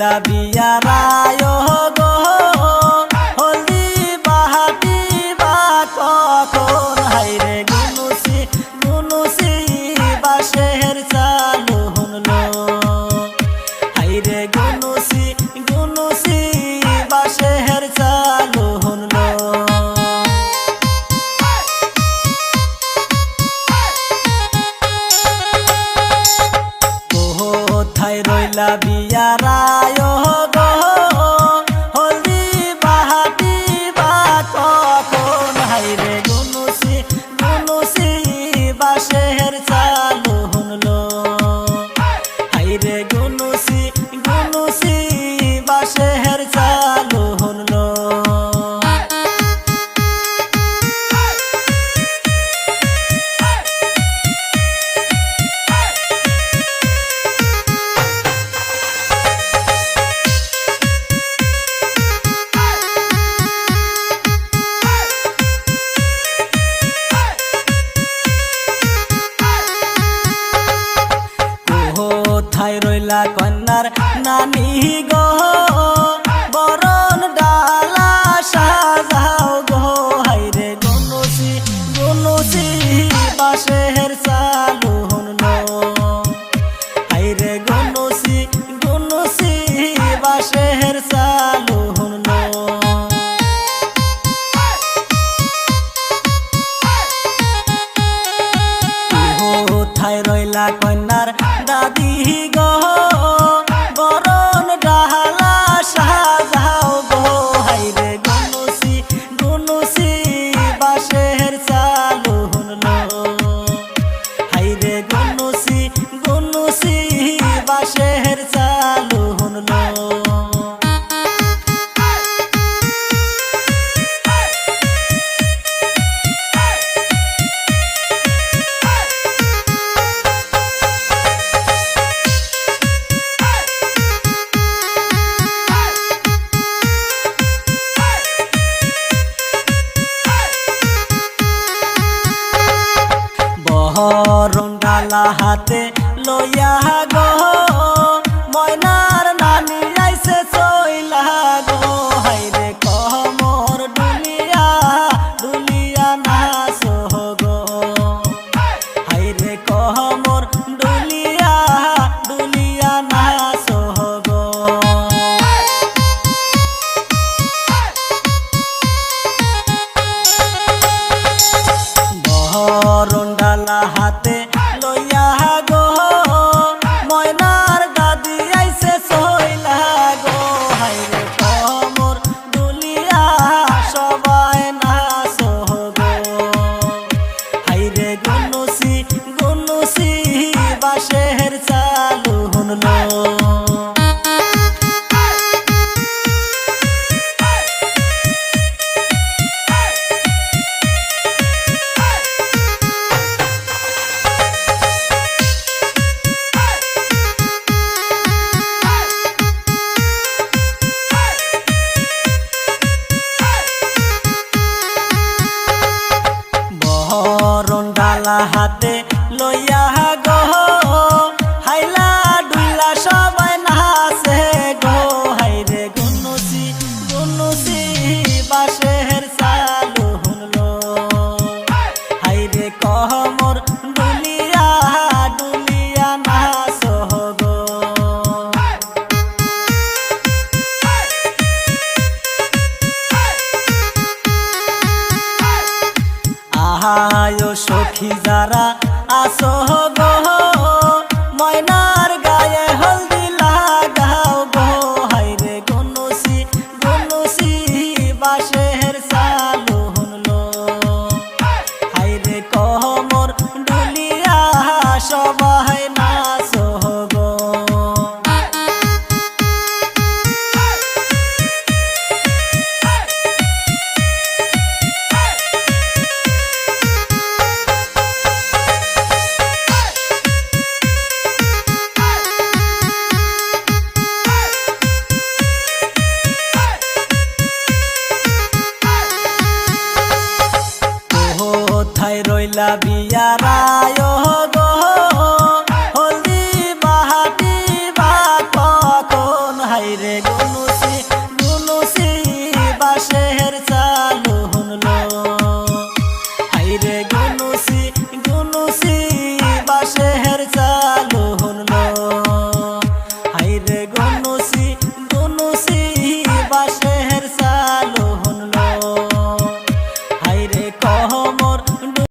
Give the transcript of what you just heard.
লাবিয়ারা কইরা কন্যার নানি গো বরণ ডালা সাজাও গো। হাইরে গনসি গনসি পাশে হেরসা থালা হাতে লইয়া গো, ময়নার নানি আইসে চইলা গো। হাইরে কহ মোর দুলিয়া দুলিয়া না সোহ গো। হাইরে কহ মোর no no হাতে ভাই সখী যারা আসো গো, ময়নার গায়ে হলদি লাগাও গো। হাই রে গুনুসি গুনুসি বাসে হইলা বিয়ারায়